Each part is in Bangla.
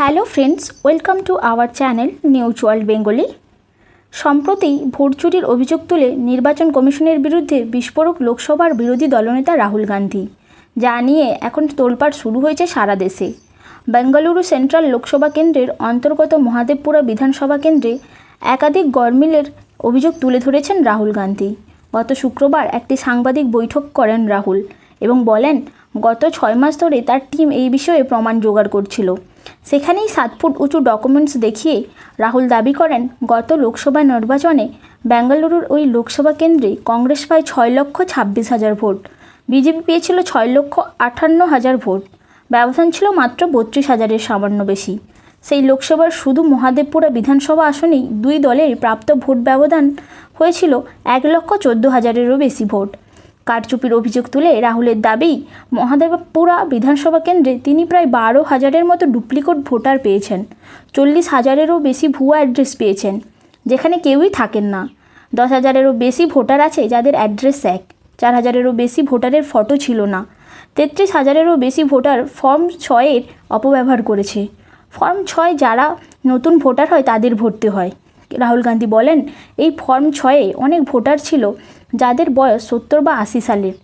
Hello friends welcome to our channel news world Bengali সম্প্রতি ভোট চুরির অভিযোগ তুলে নির্বাচন কমিশনের বিরুদ্ধে বিস্ফোরক লোকসভার বিরোধী দলনেতা রাহুল গান্ধী, যা নিয়ে এখন তোলপাড় শুরু হয়েছে সারা দেশে। বেঙ্গালুরু সেন্ট্রাল লোকসভা কেন্দ্রের অন্তর্গত মহাদেবপুরা বিধানসভা কেন্দ্রে একাধিক গরমিলের অভিযোগ তুলে ধরেছেন রাহুল গান্ধী। গত শুক্রবার একটি সাংবাদিক বৈঠক করেন রাহুল এবং বলেন, গত ছয় মাস ধরে তার টিম এই বিষয়ে প্রমাণ জোগাড় করছিল। সেখানেই সাত ফুট উঁচু ডকুমেন্টস দেখিয়ে রাহুল দাবি করেন, গত লোকসভা নির্বাচনে বেঙ্গালুরুর ওই লোকসভা কেন্দ্রে কংগ্রেস পায় ছয় লক্ষ ছাব্বিশ হাজার ভোট, বিজেপি পেয়েছিল ছয় লক্ষ আটান্ন হাজার ভোট, ব্যবধান ছিল মাত্র বত্রিশ হাজারের সামান্য বেশি। সেই লোকসভার শুধু মহাদেবপুরা বিধানসভা আসনেই দুই দলের প্রাপ্ত ভোট ব্যবধান হয়েছিল এক লক্ষ চোদ্দ হাজারেরও বেশি ভোট। কারচুপির অভিযোগ তুলে রাহুলের দাবি মহাদেবপুরা বিধানসভা কেন্দ্রে তিনি প্রায় বারো হাজারের মতো ডুপ্লিকেট ভোটার পেয়েছেন। চল্লিশ হাজারেরও বেশি ভুয়া অ্যাড্রেস পেয়েছেন, যেখানে কেউই থাকেন না। দশ হাজারেরও বেশি ভোটার আছে যাদের অ্যাড্রেস এক, চার হাজারেরও বেশি ভোটারের ফটো ছিল না। তেত্রিশ হাজারেরও বেশি ভোটার ফর্ম ছয়ের অপব্যবহার করেছে। ফর্ম ছয় যারা নতুন ভোটার হয় তাদের ভর্তি হয়। রাহুল গান্ধী বলেন, এই ফর্ম ছয়ে অনেক ভোটার ছিল যাদের বয়স সত্তর বা আশি সালের।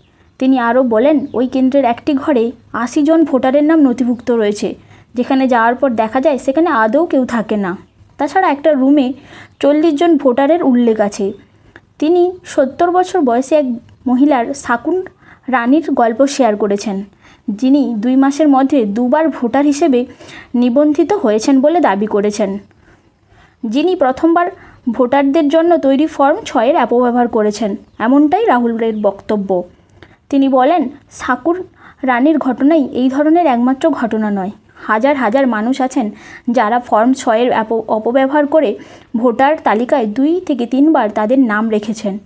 তিনি আরও বলেন, ওই কেন্দ্রের একটি ঘরে আশি জন ভোটারের নাম নথিভুক্ত রয়েছে। যেখানে যাওয়ার পর দেখা যায় সেখানে আদৌ কেউ থাকে না। তাছাড়া একটা রুমে চল্লিশ জন ভোটারের উল্লেখ আছে। তিনি সত্তর বছর বয়সে এক মহিলার সাকুন রানীর গল্প শেয়ার করেছেন, যিনি দুই মাসের মধ্যে দুবার ভোটার হিসেবে নিবন্ধিত হয়েছেন বলে দাবি করেছেন। যিনি প্রথমবার ভোটারদের জন্য তৈরি ফর্ম ছয়ের অপব্যবহার করেছেন, এমনটাই রাহুলের বক্তব্য। তিনি বলেন সাকুর রানীর ঘটনাই এই ধরনের একমাত্র ঘটনা নয়। হাজার হাজার মানুষ আছেন যারা ফর্ম ছয়ের অপ- অপব্যবহার করে ভোটার তালিকায় দুই থেকে তিনবার তাদের নাম রেখেছেন।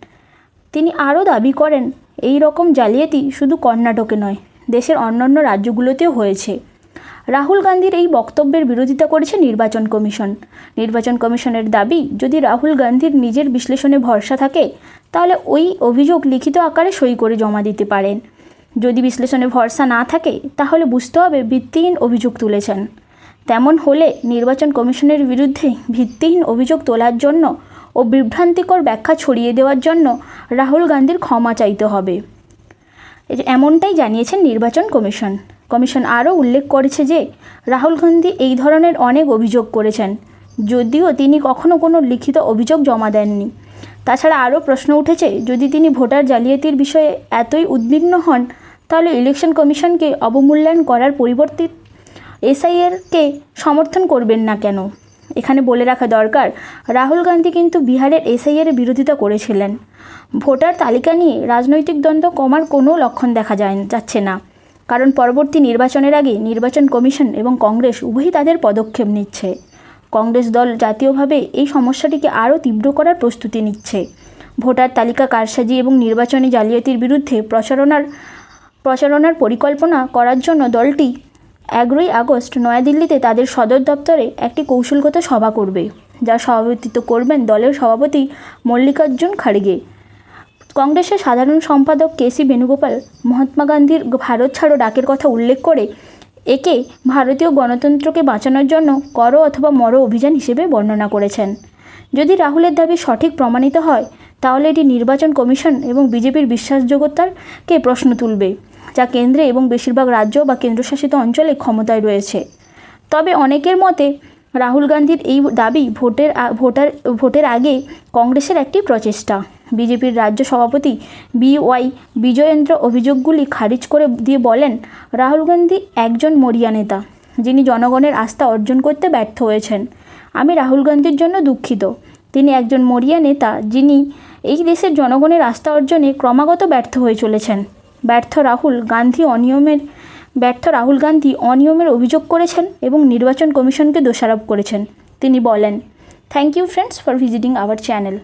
তিনি আরও দাবি করেন, এই রকম জালিয়াতি শুধু কর্ণাটকে নয়, দেশের অন্যান্য রাজ্যগুলোতেও হয়েছে। রাহুল গান্ধীর এই বক্তব্যের বিরোধিতা করেছে নির্বাচন কমিশন। নির্বাচন কমিশনের দাবি, যদি রাহুল গান্ধীর নিজের বিশ্লেষণে ভরসা থাকে, তাহলে ওই অভিযোগ লিখিত আকারে সই করে জমা দিতে পারেন। যদি বিশ্লেষণে ভরসা না থাকে, তাহলে বুঝতে হবে ভিত্তিহীন অভিযোগ তুলেছেন। তেমন হলে নির্বাচন কমিশনের বিরুদ্ধে ভিত্তিহীন অভিযোগ তোলার জন্য ও বিভ্রান্তিকর ব্যাখ্যা ছড়িয়ে দেওয়ার জন্য রাহুল গান্ধীর ক্ষমা চাইতে হবে। এমনটাই জানিয়েছেন নির্বাচন কমিশন। কমিশন আরও উল্লেখ করেছে যে, রাহুল গান্ধী এই ধরনের অনেক অভিযোগ করেছেন, যদিও তিনি কখনো কোনো লিখিত অভিযোগ জমা দেননি। তাছাড়া আরও প্রশ্ন উঠেছে, যদি তিনি ভোটার জালিয়াতির বিষয়ে এতই উদ্বিগ্ন হন, তাহলে ইলেকশন কমিশনকে অবমূল্যায়ন করার পরিবর্তে এসআইআরকে সমর্থন করবেন না কেন? এখানে বলে রাখা দরকার, রাহুল গান্ধী কিন্তু বিহারের এসআইআর বিরোধিতা করেছিলেন। ভোটার তালিকা নিয়ে রাজনৈতিক দ্বন্দ্ব কমার কোনো লক্ষণ দেখা যায়, যাচ্ছে না। কারণ পরবর্তী নির্বাচনের আগে নির্বাচন কমিশন এবং কংগ্রেস উভয়ই তাদের পদক্ষেপ নিচ্ছে। কংগ্রেস দল জাতীয়ভাবে এই সমস্যাটিকে আরও তীব্র করার প্রস্তুতি নিচ্ছে। ভোটার তালিকা কারসাজি এবং নির্বাচনী জালিয়াতির বিরুদ্ধে প্রচারণার প্রচারণার পরিকল্পনা করার জন্য দলটি এগারোই আগস্ট নয়াদিল্লিতে তাদের সদর দপ্তরে একটি কৌশলগত সভা করবে, যা সভাপতিত্ব করবেন দলের সভাপতি মল্লিকার্জুন খাড়গে। কংগ্রেসের সাধারণ সম্পাদক কে সি বেণুগোপাল মহাত্মা গান্ধীর ভারত ছাড়ো ডাকের কথা উল্লেখ করে একে ভারতীয় গণতন্ত্রকে বাঁচানোর জন্য কর অথবা মর অভিযান হিসেবে বর্ণনা করেছেন। যদি রাহুলের দাবি সঠিক প্রমাণিত হয়, তাহলে এটি নির্বাচন কমিশন এবং বিজেপির বিশ্বাসযোগ্যতাকে প্রশ্ন তুলবে, যা কেন্দ্রে এবং বেশিরভাগ রাজ্য বা কেন্দ্রশাসিত অঞ্চলে ক্ষমতায় রয়েছে। তবে অনেকের মতে, রাহুল গান্ধীর এই দাবি ভোটের ভোটার, ভোটের আগে কংগ্রেসের একটি প্রচেষ্টা। বিজেপির রাজ্য সভাপতি বি ওয়াই বিজয়েন্দ্র অভিযোগগুলি খারিজ করে দিয়ে বলেন, রাহুল গান্ধী একজন মরিয়া নেতা, যিনি জনগণের আস্থা অর্জন করতে ব্যর্থ হয়েছেন। আমি রাহুল গান্ধীর জন্য দুঃখিত। তিনি একজন মরিয়া নেতা, যিনি এই দেশের জনগণের আস্থা অর্জনে ক্রমাগত ব্যর্থ হয়ে চলেছেন। ব্যর্থ রাহুল গান্ধী অনিয়মের, ব্যর্থ রাহুল গান্ধী অনিয়মের অভিযোগ করেছেন এবং নির্বাচন কমিশনকে দোষারোপ করেছেন। তিনি বলেন thank you friends for visiting our channel